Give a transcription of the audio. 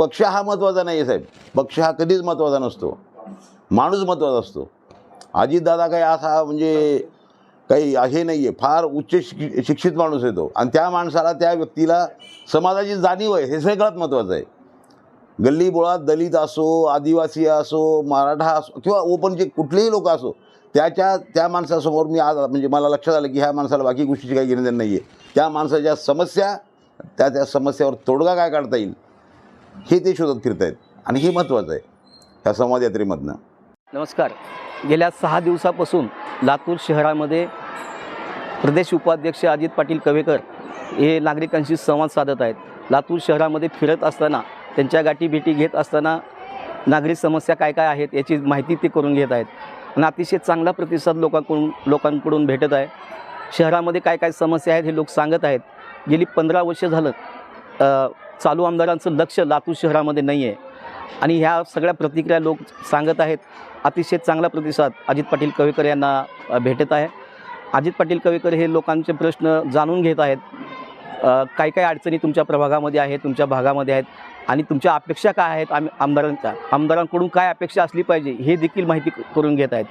पक्ष हा महत्त्वाचा नाही आहे साहेब. पक्ष हा कधीच महत्त्वाचा नसतो. माणूस महत्त्वाचा असतो. अजितदादा काही असा म्हणजे काही हे नाही आहे फार उच्च शिक शिक्षित माणूस येतो आणि त्या माणसाला त्या व्यक्तीला समाजाची जाणीव आहे. हे सगळ्यात महत्त्वाचं आहे. गल्ली बोळात दलित असो आदिवासी असो मराठा असो किंवा ओपनचे कुठलेही लोक असो त्याच्या त्या माणसासमोर मी आज म्हणजे मला लक्षात आलं की ह्या माणसाला बाकी गोष्टीची काही घेणं देणं नाही आहे त्या माणसाच्या समस्या त्या त्या समस्यावर तोडगा काय काढता येईल? हे ते शोधत फिरत आहेत आणि हे महत्त्वाचं आहे ह्या संवाद यात्रेमधनं नमस्कार. गेल्या सहा दिवसापासून लातूर शहरामध्ये प्रदेश उपाध्यक्ष अजित पाटील कवेकर हे नागरिकांशी संवाद साधत आहेत. लातूर शहरामध्ये फिरत असताना त्यांच्या गाठीभेटी घेत असताना नागरिक समस्या काय काय आहेत याची माहिती ते करून घेत आहेत. आणि अतिशय चांगला प्रतिसाद लोकांकडून लोकांकडून भेटत आहे. शहरामध्ये काय काय समस्या आहेत हे लोक सांगत आहेत. गेली पंधरा वर्ष झालं चालू आमदारांचं लक्ष लातूर शहरामध्ये नाही आहे आणि ह्या सगळ्या प्रतिक्रिया लोक सांगत आहेत अतिशय चांगला प्रतिसाद अजित पाटील कवेकर यांना भेटत आहे. अजित पाटील कवेकर हे लोकांचे प्रश्न जाणून घेत आहेत. काय काय अडचणी तुमच्या प्रभागामध्ये आहेत तुमच्या भागामध्ये आहेत आणि तुमच्या अपेक्षा काय आहेत आम आमदारांच्या? आमदारांकडून काय अपेक्षा असली पाहिजे हे देखील माहिती करून घेत आहेत.